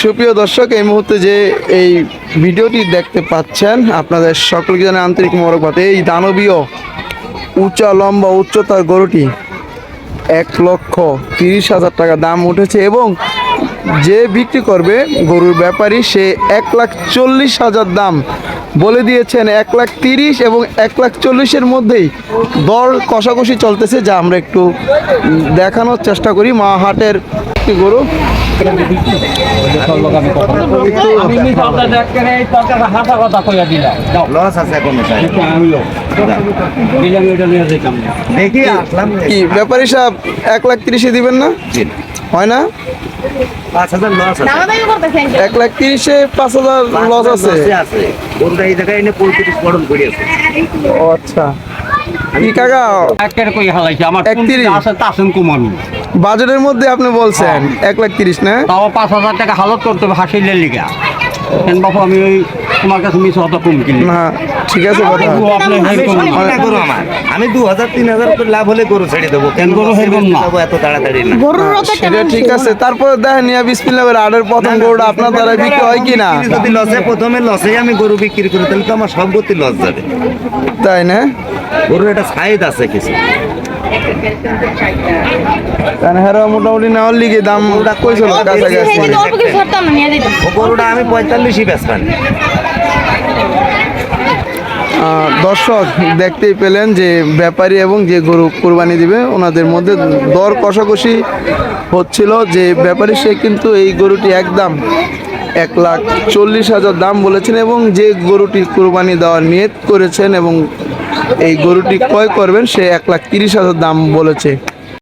সুপ্রিয় দর্শক, এই মুহূর্তে যে এই ভিডিওটি দেখতে পাচ্ছেন, আপনাদের সকলকে জানাই আন্তরিক মোরকবাদ এই দানবীয় উঁচা, লম্বা, উচ্চতার গরুটি এক লক্ষ তিরিশ হাজার টাকা দাম উঠেছে এবং যে বিক্রি করবে গরুর ব্যাপারী, সে এক লাখ চল্লিশ হাজার দাম বলে দিয়েছেন। এক লাখ তিরিশ এবং এক লাখ চল্লিশের মধ্যেই দর কষাকষি চলতেছে, যা আমরা একটু দেখানোর চেষ্টা করি। মা হাটের একটি গরু। কি ব্যাপারী সাহেব এক লাখ তিরিশে দিবেন না? হয় না? এক লাখ তিরিশে পাঁচ হাজার লস আছে। আচ্ছা। কি কাকা? একের কই হালাইছে। আমার একত্রিশ। আছে তাসেন কুমারু বাজেটের মধ্যে আপনি বলছেন এক লাখ তিরিশ না? তাও পাঁচ হাজার টাকা হালত করতে হবে হাসিলের লিগা। কেন বাবু আমি ওই তোমার কাছে মিস অত কম কিনি। না ঠিক আছে কথা। ও আপনি হেরকম না। না গরু আমার। আমি দু হাজার তিন হাজার করে লাভ হলে গরু ছেড়ে দেবো। কেন গরু না। এত তাড়াতাড়ি না। সেটা ঠিক আছে। তারপরে দেখেন ইয়া বিসমিল্লাহ বলে আটের প্রথম গরুটা আপনার দ্বারা বিক্রি হয় কি না যদি লসে প্রথমে লসে আমি গরু বিক্রি করি তাহলে তো আমার সব গতি লস যাবে। তাই না? গরুর একটা সাইজ আছে কিছু। কারণ হেরা মোটামুটি নেওয়ার লিগে দাম কইছিল কাছাকাছি। আমি পঁয়তাল্লিশই বেচবেন দর্শক দেখতেই পেলেন যে ব্যাপারী এবং যে গরু কোরবানি দিবে, ওনাদের মধ্যে দর কষাকষি হচ্ছিল যে ব্যাপারী সে কিন্তু এই গরুটি একদম এক লাখ চল্লিশ হাজার দাম বলেছেন এবং যে গরুটি কোরবানি দেওয়ার নিয়ত করেছেন এবং এই গরুটি ক্রয় করবেন, সে এক লাখ তিরিশ হাজার দাম বলেছে।